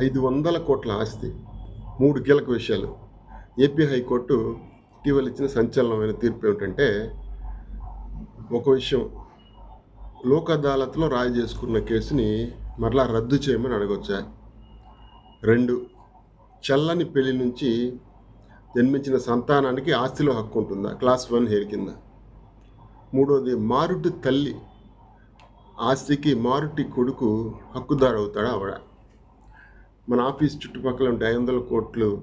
ఐదు వందల కోట్ల ఆస్తి. మూడు కీలక విషయాలు. ఏపీ హైకోర్టు ఇటీవల ఇచ్చిన సంచలనమైన తీర్పు ఏమిటంటే ఒక విషయం. లోక్ అదాలత్లో రాయి చేసుకున్న కేసుని మరలా రద్దు చేయమని అడగొచ్చా? రెండు. చల్లని పెళ్ళి నుంచి జన్మించిన సంతానానికి ఆస్తిలో హక్కు ఉంటుందా? క్లాస్ వన్ హెయిర్ కింద. మూడోది మారుటి తల్లి ఆస్తికి మారుటి కొడుకు హక్కుదారు అవుతాడా ఆవిడ. మన ఆఫీస్ చుట్టుపక్కల ఉంటే ఐదు వందల కోట్లు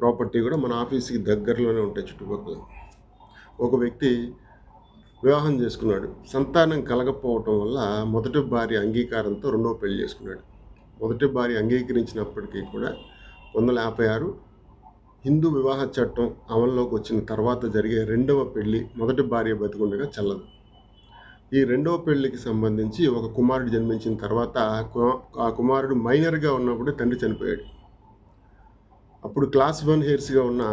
ప్రాపర్టీ కూడా మన ఆఫీస్కి దగ్గరలోనే ఉంటాయి చుట్టుపక్కల. ఒక వ్యక్తి వివాహం చేసుకున్నాడు. సంతానం కలగకపోవటం వల్ల మొదటి భార్య అంగీకారంతో రెండవ పెళ్ళి చేసుకున్నాడు. మొదటి భార్య అంగీకరించినప్పటికీ కూడా వందల వందల యాభై ఆరు హిందూ వివాహ చట్టం అమల్లోకి వచ్చిన తర్వాత జరిగే రెండవ పెళ్ళి మొదటి భార్య బతికుండగా చల్లదు. ఈ రెండవ పెళ్ళికి సంబంధించి ఒక కుమారుడు జన్మించిన తర్వాత ఆ కుమారుడు మైనర్గా ఉన్నప్పుడు తండ్రి చనిపోయాడు. అప్పుడు క్లాస్ వన్ హెయిర్స్గా ఉన్న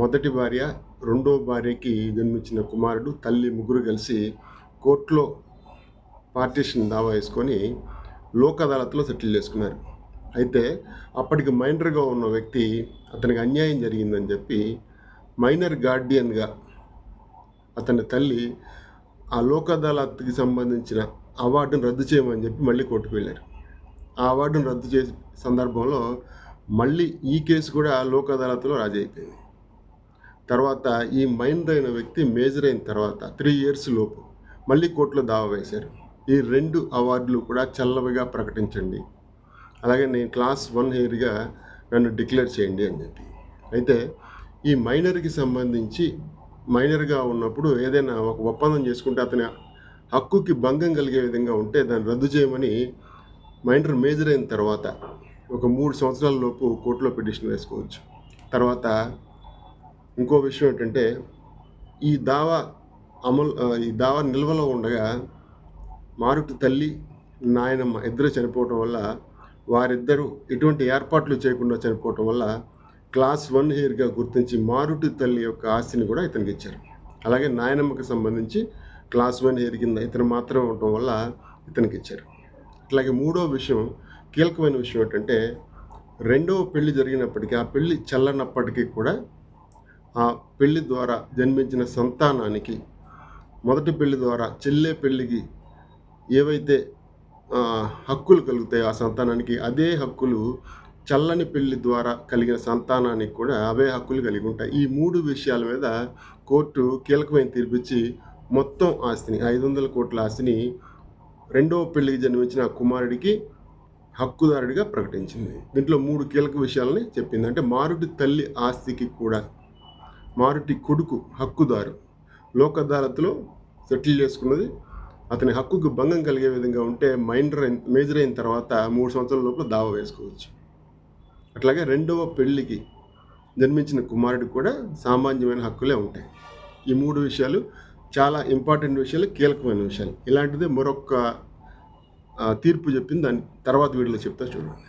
మొదటి భార్య రెండో భార్యకి జన్మించిన కుమారుడు తల్లి ముగ్గురు కలిసి కోర్టులో పార్టీషన్ దావా వేసుకొని లోక్ అదాలత్లో సెటిల్ చేసుకున్నారు. అయితే అప్పటికి మైనర్గా ఉన్న వ్యక్తి అతనికి అన్యాయం జరిగిందని చెప్పి మైనర్ గార్డియన్గా అతని తల్లి ఆ లోక్ అదాలత్కి సంబంధించిన అవార్డును రద్దు చేయమని చెప్పి మళ్ళీ కోర్టుకు వెళ్ళారు. ఆ అవార్డును రద్దు చేసే సందర్భంలో మళ్ళీ ఈ కేసు కూడా లోక్ అదాలత్లో రాజీ అయిపోయింది. తర్వాత ఈ మైనర్ అయిన వ్యక్తి మేజర్ అయిన తర్వాత త్రీ ఇయర్స్ లోపు మళ్ళీ కోర్టులో దావా వేశారు. ఈ రెండు అవార్డులు కూడా చల్లవిగా ప్రకటించండి. అలాగే నేను క్లాస్ వన్ హెయిర్గా నన్ను డిక్లేర్ చేయండి అని చెప్పి. అయితే ఈ మైనర్కి సంబంధించి మైనర్గా ఉన్నప్పుడు ఏదైనా ఒక ఒప్పందం చేసుకుంటే అతని హక్కుకి భంగం కలిగే విధంగా ఉంటే దాన్ని రద్దు చేయమని మైనర్ మేజర్ అయిన తర్వాత ఒక మూడు సంవత్సరాల లోపు కోర్టులో పిటిషన్ వేసుకోవచ్చు. తర్వాత ఇంకో విషయం ఏంటంటే ఈ దావా అమలు ఈ దావా నిల్వలో ఉండగా మారుటి తల్లి నాయనమ్మ ఇద్దరు చనిపోవటం వల్ల వారిద్దరూ ఎటువంటి ఏర్పాట్లు చేయకుండా చనిపోవటం వల్ల క్లాస్ వన్ హెయిర్గా గుర్తించి మారుటి తల్లి యొక్క ఆస్తిని కూడా ఇతనికి ఇచ్చారు. అలాగే నాయనమ్మకి సంబంధించి క్లాస్ వన్ హెయిర్ కింద ఇతను మాత్రం ఉండటం వల్ల ఇతనికి ఇచ్చారు. అట్లాగే మూడో విషయం కీలకమైన విషయం ఏంటంటే రెండవ పెళ్ళి జరిగినప్పటికీ ఆ పెళ్ళి చల్లనప్పటికీ కూడా ఆ పెళ్ళి ద్వారా జన్మించిన సంతానానికి మొదటి పెళ్ళి ద్వారా చెల్లె పెళ్ళికి ఏవైతే హక్కులు కలుగుతాయో ఆ సంతానానికి అదే హక్కులు చల్లని పెళ్ళి ద్వారా కలిగిన సంతానానికి కూడా అవే హక్కులు కలిగి ఉంటాయి. ఈ మూడు విషయాల మీద కోర్టు కీలకమైన తీర్పిచ్చి మొత్తం ఆస్తిని ఐదు వందల కోట్ల ఆస్తిని రెండవ పెళ్ళికి జన్మించిన కుమారుడికి హక్కుదారుడిగా ప్రకటించింది. దీంట్లో మూడు కీలక విషయాలని చెప్పింది. అంటే మారుటి తల్లి ఆస్తికి కూడా మారుటి కొడుకు హక్కుదారు. లోక్ అదాలత్లో సెటిల్ చేసుకున్నది. అతని హక్కుకు భంగం కలిగే విధంగా ఉంటే మైండర్ మేజర్ అయిన తర్వాత మూడు సంవత్సరాల లోపల దావా వేసుకోవచ్చు. అట్లాగే రెండవ పెళ్ళికి జన్మించిన కుమారుడికి కూడా సామాన్యమైన హక్కులే ఉంటాయి. ఈ మూడు విషయాలు చాలా ఇంపార్టెంట్ విషయాలు కీలకమైన విషయాలు. ఇలాంటిదే మరొక తీర్పు చెప్పింది దాని తర్వాత వీడియోలో చెప్తా చూడండి.